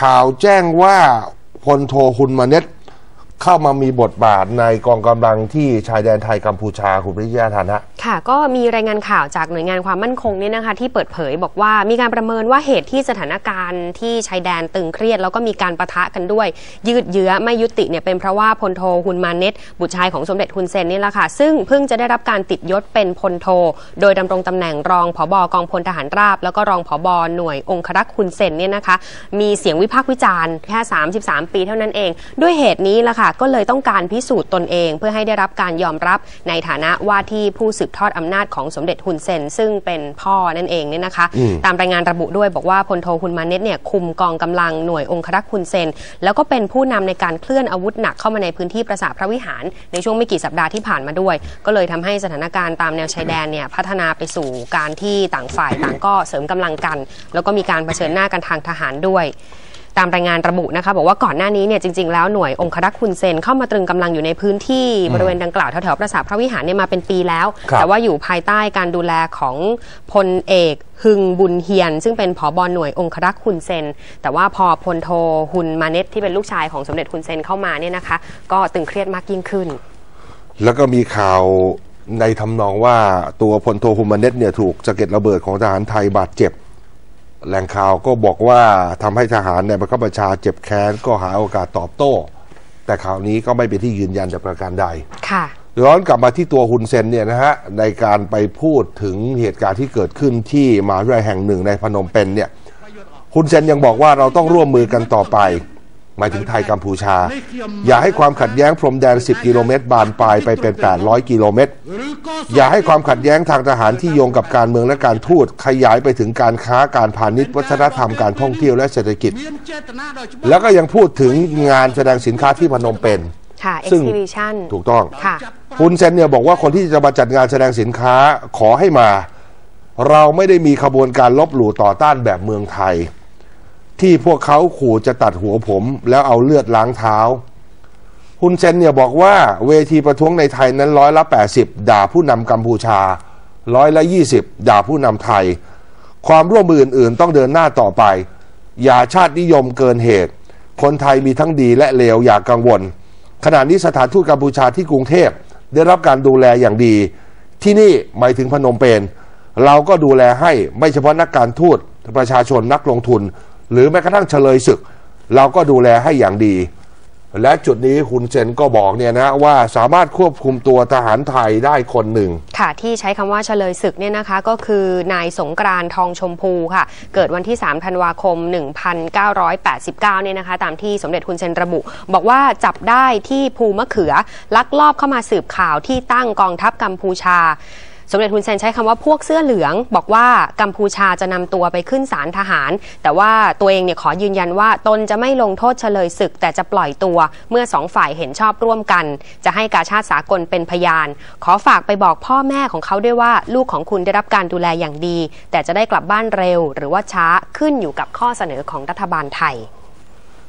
ข่าวแจ้งว่าพลโทฮุนมาเน็ต เข้ามามีบทบาทในกองกำลังที่ชายแดนไทยกัมพูชาคุณปริยาธานะ ค่ะ ก็มีรายงานข่าวจากหน่วยงานความมั่นคงเนี่ยนะคะ ที่เปิดเผยบอกว่ามีการประเมินว่าเหตุที่สถานการณ์ที่ชายแดนตึงเครียด แล้วก็มีการประทะกันด้วย ยืดเยื้อไม่ยุติเนี่ยเป็นเพราะว่าพลโทฮุนมาเนตบุตรชายของสมเด็จฮุนเซนนี่แหละค่ะ ซึ่งเพิ่งจะได้รับการติดยศเป็นพลโท โดยดำรงตำแหน่งรองผบกองพลทหารราบ แล้วก็รองผบหน่วยองครักษ์ฮุนเซนเนี่ยนะคะ มีเสียงวิพากษ์วิจารณ์แค่ 33 ปีเท่านั้นเอง ด้วยเหตุนี้ละค่ะก็เลยต้องการพิสูจน์ตนเอง เพื่อให้ได้รับการยอมรับในฐานะว่าที่ผู้สืบทอดอำนาจของสมเด็จฮุนเซน ซึ่งเป็นพ่อนั่นเองเนี่ยนะคะ ตามรายงานระบุด้วยบอกว่าพลโทฮุนมาเน็ตเนี่ยคุมกองกำลังหน่วยองครักษ์ฮุนเซน แล้วก็เป็นผู้นำในการเคลื่อนอาวุธหนักเข้ามาในพื้นที่ปราสาทพระวิหาร ในช่วงไม่กี่สัปดาห์ที่ผ่านมาด้วย ก็เลยทำให้สถานการณ์ตามแนวชายแดนเนี่ยพัฒนาไปสู่การที่ต่างฝ่ายต่างก็เสริมกำลังกัน แล้วก็มีการเผชิญหน้ากันทางทหารด้วย ตามรายงานระบุนะคะ บอกว่าก่อนหน้านี้เนี่ยจริงๆแล้วหน่วยองครักษ์ฮุนเซนเข้ามาตรึงกำลังอยู่ในพื้นที่บริเวณดังกล่าวแถวๆปราสาทพระวิหารเนี่ยมาเป็นปีแล้วครับแต่ว่าอยู่ภายใต้การดูแลของพลเอกฮึงบุญเฮียน ซึ่งเป็นผอบอหน่วยองครักษ์ฮุนเซน แต่ว่าพอพลโทฮุนมาเน็ตที่เป็นลูกชายของสมเด็จฮุนเซนเข้ามาเนี่ยนะคะ ก็ตึงเครียดมากยิ่งขึ้น แล้วก็มีข่าวในทำนองว่าตัวพลโทฮุนมาเน็ตเนี่ยถูกสะเก็ดระเบิดของทหารไทยบาดเจ็บ แหล่งข่าวก็บอกว่าทำให้ทหารในบังคับบัญชาเจ็บแค้นก็หาโอกาสตอบโต้ แต่ข่าวนี้ก็ไม่เป็นที่ยืนยันจากประการใดค่ะย้อนกลับมาที่ตัวฮุนเซนเนี่ยนะฮะในการไปพูดถึงเหตุการณ์ที่เกิดขึ้นที่มหาวิทยาลัยแห่งหนึ่งในพนมเปญเนี่ยฮุนเซนยังบอกว่าเราต้องร่วมมือกันต่อไป หมายถึงไทยกัมพูชา อย่าให้ความขัดแย้งพรมแดน 10 กิโลเมตร บานปลายไปเป็น 800 กิโลเมตร อย่าให้ความขัดแย้งทางทหารที่โยงกับการเมืองและการทูตขยายไปถึงการค้าการพาณิชย์ วัฒนธรรมการท่องเที่ยวและเศรษฐกิจ แล้วก็ยังพูดถึงงานแสดงสินค้าที่พนมเปญค่ะซึ่ง exhibition ถูกต้องค่ะฮุนเซนเนี่ยบอกว่าคนที่จะมาจัดงานแสดงสินค้าขอให้มา เราไม่ได้มีขบวนการลบหลู่ต่อต้านแบบเมืองไทย ที่พวกเขาขู่จะตัดหัวผม แล้วเอาเลือดล้างเท้าฮุนเซนเนี่ยบอกว่าเวทีประท้วงในไทยนั้นร้อยละ 80 ด่าผู้นำกัมพูชาร้อยละ 20 ด่าผู้นำไทย ความร่วมมืออื่นๆ ต้องเดินหน้าต่อไป อย่าชาตินิยมเกินเหตุ คนไทยมีทั้งดีและเลวอย่ากกังวล ขณะนี้สถานทูตกัมพูชาที่กรุงเทพได้รับการดูแลอย่างดี ที่นี่หมายถึงพนมเปญเราก็ดูแลให้ไม่เฉพาะนักการทูตประชาชนนักลงทุน หรือแม้กระทั่งเฉลยศึก เราก็ดูแลให้อย่างดี และจุดนี้คุณเซนก็บอกเนี่ยนะว่าสามารถควบคุมตัวทหารไทยได้คนหนึ่ง ค่ะที่ใช้คำว่าเฉลยศึกเนี่ยนะคะก็คือนายสงกรานทองชมพูค่ะ เกิดวันที่ 3 ธันวาคม 1989 เนี่ยนะคะ ตามที่สมเด็จคุณเซนระบุ บอกว่าจับได้ที่ภูมะเขือลักลอบเข้ามาสืบข่าวที่ตั้งกองทัพกัมพูชา สมเด็จฮุนเซนใช้คำว่าพวกเสื้อเหลือง บอกว่ากัมพูชาจะนำตัวไปขึ้นศาลทหาร แต่ว่าตัวเองเนี่ยขอยืนยันว่าตนจะไม่ลงโทษเฉลยศึก แต่จะปล่อยตัวเมื่อสองฝ่ายเห็นชอบร่วมกัน จะให้กาชาติสากลเป็นพยาน ขอฝากไปบอกพ่อแม่ของเขาด้วยว่าลูกของคุณได้รับการดูแลอย่างดี แต่จะได้กลับบ้านเร็ว หรือว่าช้าขึ้นอยู่กับข้อเสนอของรัฐบาลไทย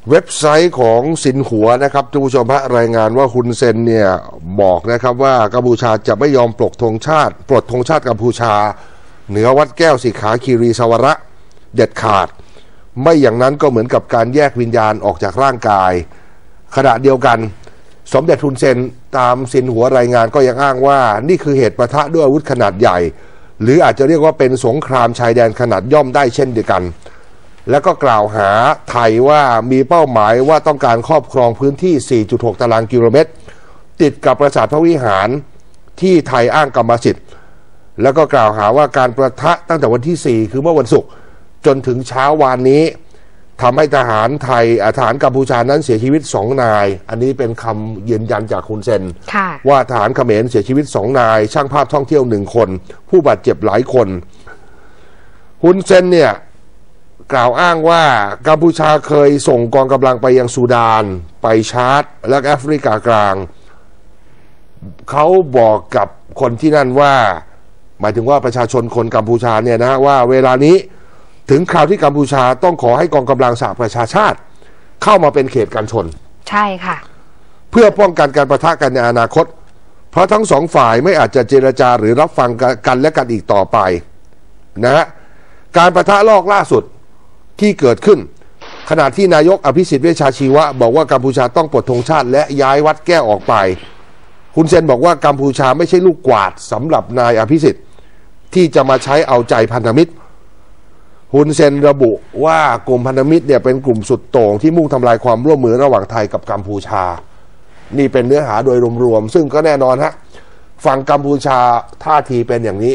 เว็บไซต์ของสินหัวนะครับทุกผู้ชมฮะรายงานว่าฮุนเซนเนี่ยบอกนะครับว่ากัมพูชาจะไม่ยอมปลดธงชาติ ปลดธงชาติกัมพูชา เหนือวัดแก้วสีขาคีรีสวระ เด็ดขาด ไม่อย่างนั้นก็เหมือนกับการแยกวิญญาณออกจากร่างกาย ขณะเดียวกัน สมเด็จฮุนเซนตามสินหัวรายงานก็ยังอ้างว่า นี่คือเหตุประทะด้วยอาวุธขนาดใหญ่ หรืออาจจะเรียกว่าเป็นสงครามชายแดนขนาดย่อมได้เช่นเดียวกัน แล้วก็กล่าวหาไทยว่ามีเป้าหมายว่าต้องการครอบครองพื้นที่ 4.6 ตารางกิโลเมตร ติดกับปราสาทพระวิหารที่ไทยอ้างกรรมสิทธิ์ แล้วก็กล่าวหาว่าการประทะตั้งแต่วันที่ 4 คือเมื่อวันศุกร์จนถึงเช้าวานนี้ทำให้ทหารไทยอ่าทหารกัมพูชานั้นเสียชีวิต2นาย อันนี้เป็นคำยืนยันจากคุณเซนค่ะว่าทหารเขมรเสียชีวิต2นาย ช่างภาพท่องเที่ยวหนึ่งคน ผู้บาดเจ็บหลายคนฮุนเซนเนี่ย กล่าวอ้างว่ากัมพูชาเคยส่งกองกำลังไปยังซูดาน ไปชาร์ตและแอฟริกากลาง เขาบอกกับคนที่นั่นว่า หมายถึงว่าประชาชนคนกัมพูชาเนี่ยนะว่าเวลานี้ถึงคราวที่กัมพูชาต้องขอให้กองกำลังสหประชาชาติ เข้ามาเป็นเขตกันชน ใช่ค่ะ เพื่อป้องกันการประทะกันในอนาคต เพราะทั้งสองฝ่ายไม่อาจจะเจรจาหรือรับฟังกันและกันอีกต่อไปนะฮะการประทะลอกล่าสุด ที่เกิดขึ้น ขณะที่นายกอภิสิทธิ์เวชชาชีวะ บอกว่ากัมพูชาต้องปลดธงชาติ และย้ายวัดแก้วออกไป คุณเซนบอกว่ากัมพูชาไม่ใช่ลูกกวาดสำหรับนายอภิสิทธิ์ที่จะมาใช้เอาใจพันธมิตรฮุนเซนระบุว่ากลุ่มพันธมิตรเนี่ยเป็นกลุ่มสุดโต่งที่มุ่งทำลายความร่วมมือระหว่างไทยกับกัมพูชา นี่เป็นเนื้อหาโดยรวมๆซึ่งก็แน่นอนฮะฝั่งกัมพูชาท่าทีเป็นอย่างนี้